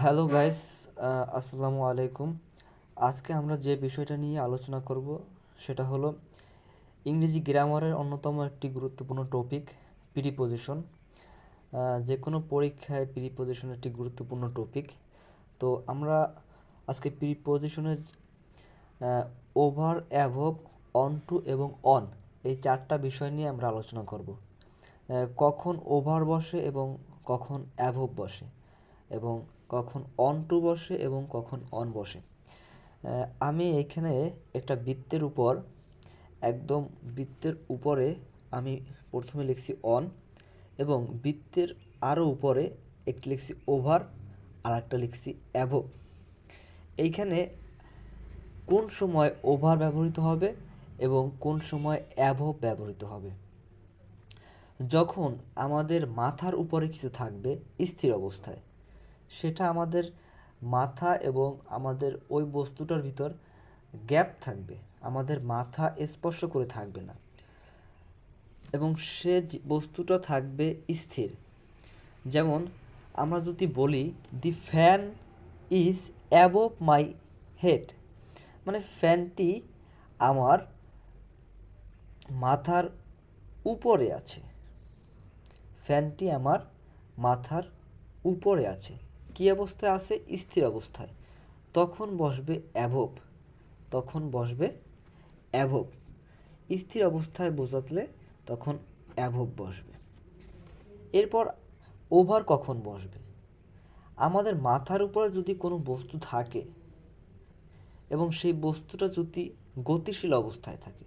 Hello guys আসসালামু আলাইকুম। আজকে আমরা যে বিষয়টা নিয়ে আলোচনা করব সেটা হলো ইংরেজি গ্রামারের অন্যতম একটি গুরুত্বপূর্ণ টপিক প্রিপোজিশন যে কোনো পরীক্ষায় প্রিপোজিশন একটি গুরুত্বপূর্ণ টপিক তো আমরা আজকে প্রিপোজিশনের ওভার অ্যাভব অন টু এবং অন এই চারটা বিষয় নিয়ে আমরা আলোচনা করব। কখন ওভার বসে এবং কখন অ্যাভব বসে এবং কখন অন টু বসে এবং কখন অন বসে। আমি এখানে একটা বৃত্তের উপর, একদম বৃত্তের উপরে আমি প্রথমে লিখছি অন এবং বৃত্তের আরও উপরে একটি লিখছি ওভার আর একটা লিখছি অ্যাভব এইখানে কোন সময় ওভার ব্যবহৃত হবে এবং কোন সময় অ্যাভব ব্যবহৃত হবে। যখন আমাদের মাথার উপরে কিছু থাকবে, স্থির অবস্থায়। সেটা আমাদের মাথা এবং আমাদের ওই বস্তুটার ভিতর গ্যাপ থাকবে। আমাদের মাথা স্পর্শ করে থাকবে না। এবং সে বস্তুটা থাকবে স্থির। যেমন আমরা যদি বলি, the fan is above my head. মানে ফ্যানটি আমার মাথার উপরে আছে। ফ্যানটি আমার মাথার উপরে আছে। কী অবস্থায় আছে, স্থির অবস্থায়। তখন বসবে অ্যাভব তখন বসবে অ্যাভব স্থির অবস্থায় বোঝাতলে তখন অ্যাভব বসবে। এরপর ওভার কখন বসবে? আমাদের মাথার উপরে যদি কোনো বস্তু থাকে এবং সেই বস্তুটা যদি গতিশীল অবস্থায় থাকে,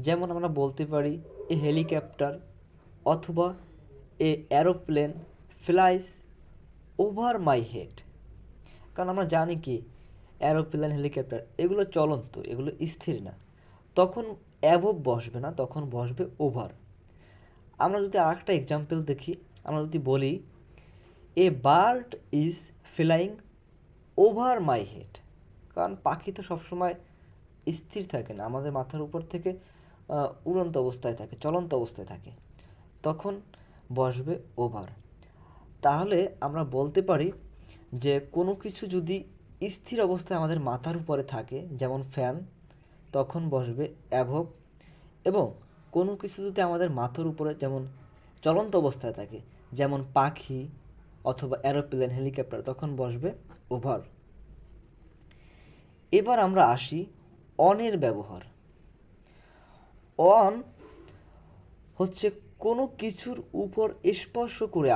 যেমন আমরা বলতে পারি এ হেলিকপ্টার অথবা a aeroplane flies over my head কারণ আমরা জানি কি অ্যারোপ্লেন হেলিকপ্টার এগুলো চলন্ত, এগুলো স্থির না। তখন অ্যাভব বসবে না, তখন বসবে ওভার আমরা যদি আর একটা এক্সাম্পল দেখি, আমরা যদি বলি a bird is flying over my head কারণ পাখি তো সবসময় স্থির থাকে না, আমাদের মাথার উপর থেকে উড়ন্ত অবস্থায় থাকে, চলন্ত অবস্থায় থাকে। তখন বসবে ওভার তাহলে আমরা বলতে পারি যে কোনো কিছু যদি স্থির অবস্থায় আমাদের মাথার উপরে থাকে, যেমন ফ্যান তখন বসবে অ্যাভব এবং কোনো কিছু যদি আমাদের মাথার উপরে যেমন চলন্ত অবস্থায় থাকে, যেমন পাখি অথবা অ্যারোপ্লেন হেলিকপ্টার তখন বসবে ওভার এবার আমরা আসি অনের ব্যবহার। অন হচ্ছে কোনো কিছুর উপর স্পর্শ করে